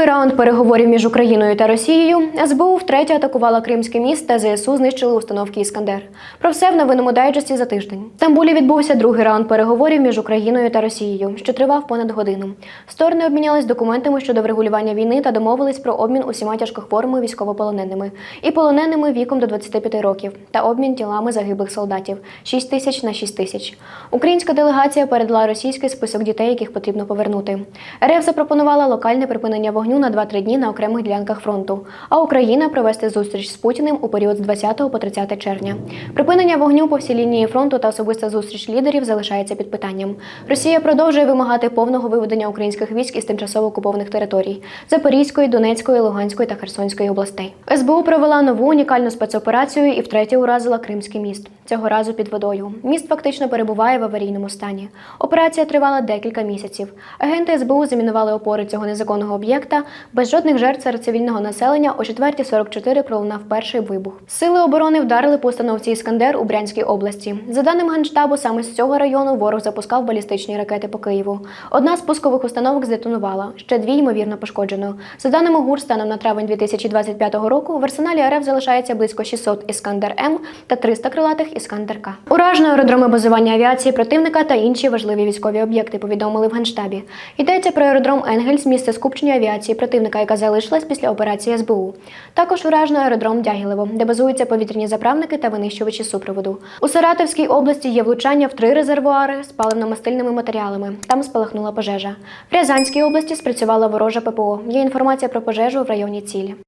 другий раунд переговорів між Україною та Росією СБУ втретє атакувала Кримський міст та ЗСУ знищили установки Іскандер. Про все в новинному дайджесті за тиждень. В Стамбулі відбувся другий раунд переговорів між Україною та Росією, що тривав понад годину. Сторони обмінялись документами щодо врегулювання війни та домовились про обмін усіма тяжкохворими військовополоненими і полоненими віком до 25 років та обмін тілами загиблих солдатів 6 тисяч на 6 тисяч. Українська делегація передала російський список дітей, яких потрібно повернути. РФ запропонувала локальне припинення вогню на 2-3 дні на окремих ділянках фронту, а Україна провести зустріч з Путіним у період з 20 по 30 червня. Припинення вогню по всій лінії фронту та особиста зустріч лідерів залишається під питанням. Росія продовжує вимагати повного виведення українських військ із тимчасово окупованих територій Запорізької, Донецької, Луганської та Херсонської областей. СБУ провела нову унікальну спецоперацію і втретє уразила Кримський міст. Цього разу під водою. Міст фактично перебуває в аварійному стані. Операція тривала декілька місяців. Агенти СБУ замінували опори цього незаконного об'єкта без жодних жертв серед цивільного населення. О 4.44 пролунав перший вибух. Сили оборони вдарили по установці Іскандер у Брянській області. За даними генштабу, саме з цього району ворог запускав балістичні ракети по Києву. Одна з пускових установок здетонувала, ще дві ймовірно пошкоджено. За даними ГУР, станом на травень 2025 року в арсеналі РФ залишається близько 600 Іскандер М та 300 крилатих Іскандер К. Уражено аеродроми базування авіації противника та інші важливі військові об'єкти. Повідомили в генштабі. Йдеться про аеродром Енгельс, місце скупчення авіації противника, яка залишилась після операції СБУ. Також уражено аеродром Дягілево, де базуються повітряні заправники та винищувачі супроводу. У Саратовській області є влучання в три резервуари з паливно-мастильними матеріалами. Там спалахнула пожежа. В Рязанській області спрацювала ворожа ППО. Є інформація про пожежу в районі цілі.